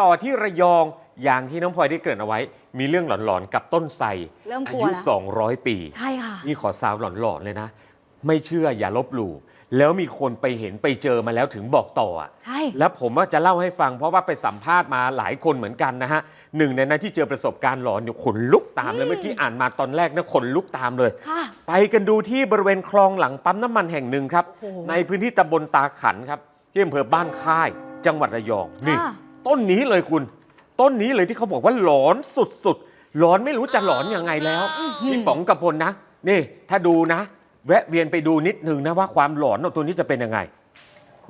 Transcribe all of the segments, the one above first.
ต่อที่ระยองอย่างที่น้องพลอยได้เกริ่นเอาไว้ มีเรื่องหลอนๆ กับต้นไทรเริ่มอากลัวยุ แล้ว200 ปี ใช่ค่ะ นี่ขอซาวหลอนๆเลยนะ ไม่เชื่ออย่าลบหลู่แล้วมีคนไปเห็นไปเจอมาแล้วถึงบอกต่ออะใช่ แล้วผมว่าจะเล่าให้ฟังเพราะว่าไปสัมภาษณ์มาหลายคนเหมือนกันนะฮะหนึ่งในนั้นที่เจอประสบการณ์หลอนอยู่ขนลุกตามเลยเมื่อกี้อ่านมาตอนแรกนะขนลุกตามเลย ค่ะ ไปกันดูที่บริเวณคลองหลังปั๊มน้ำมันแห่งหนึ่งครับ โอ้โหในพื้นที่ตำบลตาขันครับที่อำเภอบ้านค่าย จังหวัดระยองนี่ ค่ะ ต้นนี้เลยคุณ ต้นนี้เลยที่เขาบอกว่าหลอนสุดๆหลอนไม่รู้จะหลอนยังไงแล้วพี่ป๋องกับพลนะ นี่ ถ้าดูนะ แวะเวียนไปดูนิดนึงนะว่าความหลอนของตัวนี้จะเป็นยังไง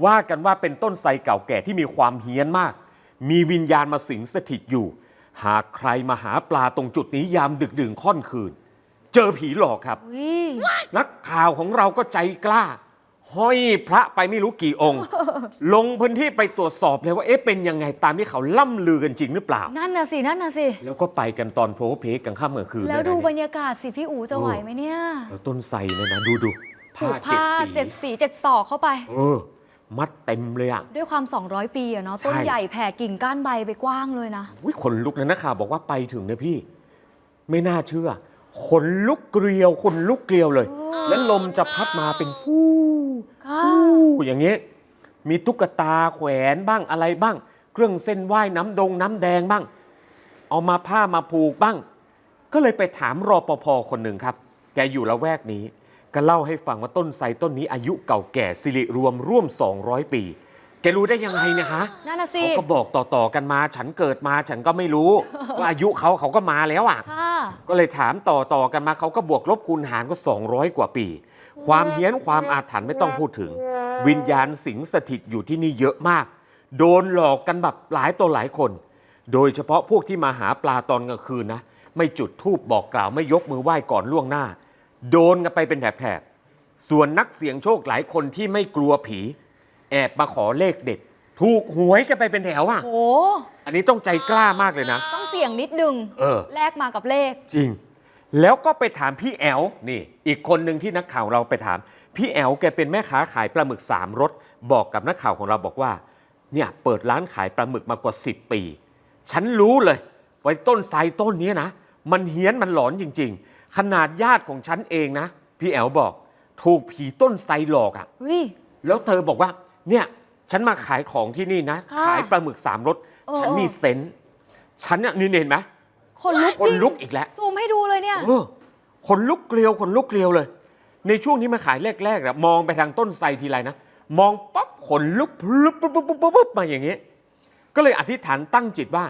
ว่ากันว่าเป็นต้นไทรเก่าแก่ที่มีความเฮี้ยนมาก มีวิญญาณมาสิงสถิตอยู่ หากใครมาหาปลาตรงจุดนี้ยามดึกดื่นค่อนคืน เจอผีหลอกครับอุ๊ยนักข่าวของเราก็ใจกล้า ห้อยพระไปไม่รู้กี่องค์ ลงพื้นที่ไปตรวจสอบเลยว่าเอ๊ะเป็นยังไงตามที่เขาล่ำลือกันจริงหรือเปล่า นั่นน่ะสินั่นน่ะสิ แล้วก็ไปกันตอนโพเพกลางค่ำกลางคืนแล้วเยนะดูบรเนี่ยรยากาศสิพี่อูจะไหวไหมเนี่ยแล้วต้นไทรเนี่ยนะดูดูผูกผ้าผ้าเจ็เจ็ดดสีสีเจ็ดศอกเข้าไป เออ มัดเต็มเลยอะ ด้วยความ 200 ปีอะเนาะใช่ต้นใหญ่แผ่กิ่งก้านใบไปกว้างเลยนะ วิขนลุกนะนักข่าวบอกว่าไปถึงเนี่ยพี่ ไม่น่าเชื่อขนลุกเกลียวขนลุกเกลียวเลย แล้วลมจะพัดมาเป็นฟู่ค่ะฟู่ อย่างเงี้ยมีตุ๊กตาแขวนบ้างอะไรบ้าง เครื่องเส้นไหว้น้ำดงน้ำแดงบ้าง เอามาผ้ามาผูกบ้าง ก็เลยไปถามรอปภคนหนึ่งครับ แกอยู่ละแวกนี้ ก็เล่าให้ฟังว่าต้นไทรต้นนี้อายุเก่าแก่สิริรวมร่วม 200 ปี แกรู้ได้ยังไงเนะฮะนั่นน่ะสิ เขาก็บอกต่อๆกันมา ฉันเกิดมาฉันก็ไม่รู้ ว่าอายุเขาเขาก็มาแล้วอะ ค่ะ ก็เลยถามต่อๆกันมาเขาก็บวกลบคูณหารก็ 200 กว่าปี ความเฮี้ยนความอาถรรพ์ไม่ต้องพูดถึง วิญญาณสิงสถิตอยู่ที่นี่เยอะมาก โดนหลอกกันแบบหลายต่อหลายคน โดยเฉพาะพวกที่มาหาปลาตอนกลางคืนนะ ไม่จุดธูปบอกกล่าวไม่ยกมือไหว้ก่อนล่วงหน้า โดนกันไปเป็นแถบๆส่วนนักเสี่ยงโชคหลายคนที่ไม่กลัวผี แอบมาขอเลขเด็ด ถูกหวยกันไปเป็นแถวอะ โห อันนี้ต้องใจกล้ามากเลยนะ ต้องเสี่ยงนิดนึงเออ แลกมากับเลข จริง แล้วก็ไปถามพี่แอลนี่ อีกคนหนึ่งที่นักข่าวเราไปถาม พี่แอลแกเป็นแม่ค้าขายปลาหมึกสามรสบอกกับนักข่าวของเราบอกว่า เนี่ยเปิดร้านขายปลาหมึกมากว่า 10 ปี ฉันรู้เลยว่าต้นไทรต้นเนี้ยนะ มันเฮี้ยนมันหลอนจริง ๆ ขนาดญาติของฉันเองนะ พี่แอลบอก ถูกผีต้นไทรหลอกอะ่ะ วิแล้วเธอบอกว่า เนี่ยฉันมาขายของที่นี่นะ ค่ะขายปลาหมึกสามรสเออ ฉันมีเซนส์ฉันเนี่ยนี่เห็นไหมคนลุกคจนริงลุกอีกแล้ว ซูมให้ดูเลยเนี่ย เออขนลุกเกลียวขนลุกเกลียวเลย ในช่วงที่มาขายแรกๆนะมองไปทางต้นไทรทีไรนะ มองปั๊บขนลุกพลุบปุ๊บปุ๊บปุ๊บปุ๊บมาอย่างเงี้ยก็เลยอธิษฐานตั้งจิตว่า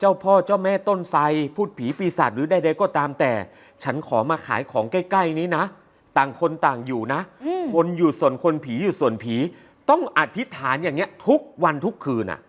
เจ้าพ่อเจ้าแม่ต้นไทรพูดผีปีศาจหรือใดๆก็ตามแต่ ฉันขอมาขายของใกล้ๆนี้นะ ต่างคนต่างอยู่นะอืมคนอยู่ส่วนคนผีอยู่ส่วนผี ต้องอธิษฐานอย่างเงี้ยทุกวันทุกคืนอะ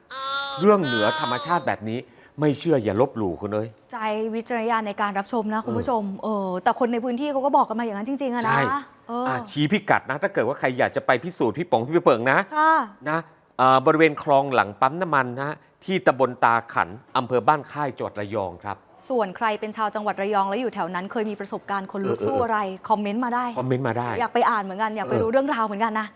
เรื่องเหนือธรรมชาติแบบนี้ ไม่เชื่ออย่าลบหลู่คุณเอ้ย ใจวิจารณญาณในการรับชมนะคุณผู้ชมเออแต่คนในพื้นที่เขาก็บอกกันมาอย่างนั้นจริงๆอะนะใช่ เออออะชี้พิกัดนะ ถ้าเกิดว่าใครอยากจะไปพิสูจน์พี่ป๋องพี่เปิงนะ ค่ะ นะเอ่อบริเวณคลองหลังปั๊มน้ำมันนะที่ตำบลตาขันอำเภอบ้านค่ายจังหวัดระยองครับ ส่วนใครเป็นชาวจังหวัดระยองแล้วอยู่แถวนั้น เคยมีประสบการณ์คนลุกเออเออ สู้อะไร คอมเมนต์มาได้ คอมเมนต์มาได้ อยากไปอ่านเหมือนกันอยากไปเออ รู้เรื่องราวเหมือนกันนะ